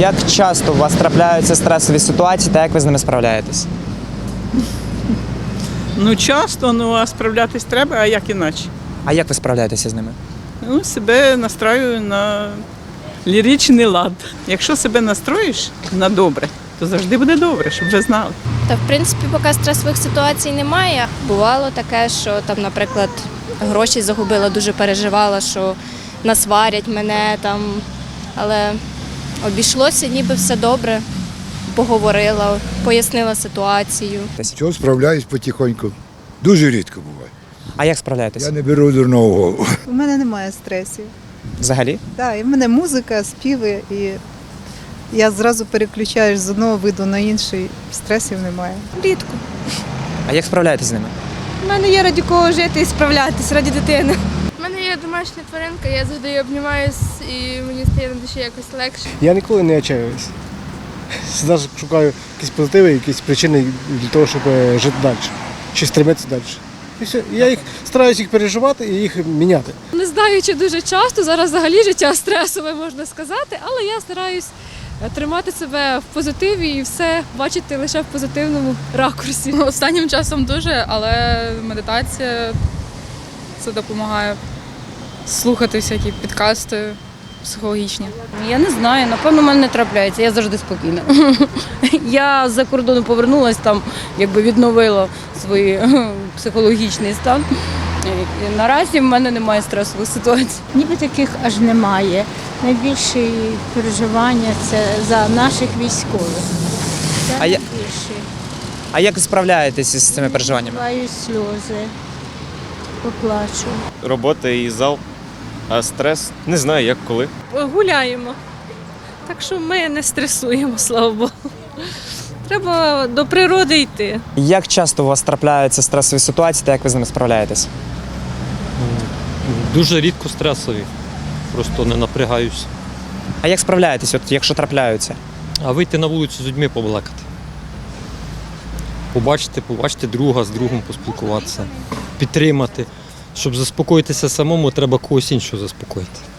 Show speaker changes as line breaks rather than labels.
Як часто у вас трапляються стресові ситуації та як ви з ними справляєтесь?
Ну, часто, ну а справлятись треба, а як іначе?
А як ви справляєтеся з ними?
Ну, себе настраю на ліричний лад. Якщо себе настроїш на добре, то завжди буде добре, щоб ви знали.
Та в принципі, поки стресових ситуацій немає. Бувало таке, що там, наприклад, гроші загубила, дуже переживала, що насварять мене там, але обійшлося, ніби все добре. Поговорила, пояснила ситуацію.
Цього справляюсь потихоньку. Дуже рідко буває.
А як справляєтесь?
Я не беру дурного голову.
У мене немає стресів.
Взагалі?
Так, і в мене музика, співи, і я зразу переключаюсь з одного виду на інший. Стресів немає.
Рідко.
А як справляєтесь з ними?
У мене є раді кого жити і справлятись раді дитини.
Є домашня тваринка, я завжди її обнімаюсь і мені стає на душі якось легше.
Я ніколи не отчаюсь. Завжди шукаю якісь позитиви, якісь причини для того, щоб е, жити далі. Чи стремитися далі. І все. Я їх стараюся їх переживати і їх міняти.
Не знаю, чи дуже часто зараз взагалі життя стресове можна сказати, але я стараюсь е, тримати себе в позитиві і все бачити лише в позитивному ракурсі.
Останнім часом дуже, але медитація це допомагає слухати всякі підкасти психологічні.
Я не знаю, напевно, в мене не трапляється. Я завжди спокійна. Я з-за кордону повернулася там, якби відновила свій психологічний стан. І наразі в мене немає стресових ситуацій.
Ніби таких аж немає. Найбільше переживання це за наших військових. Це
А я-
найбільше.
А як справляєтесь із цими переживаннями?
Буваю сльози, поплачу.
робота і зал. А стрес не знаю, як коли.
Гуляємо. Так що ми не стресуємо, слава Богу. Треба до природи йти.
Як часто у вас трапляються стресові ситуації та як ви з ними справляєтесь?
Дуже рідко стресові. Просто не напрягаюсь.
А як справляєтесь, от якщо трапляються?
А вийти на вулицю з людьми побалакати. Побачити, побачити друга з другом поспілкуватися, підтримати. Щоб заспокоїтися самому, треба когось іншого заспокоїти.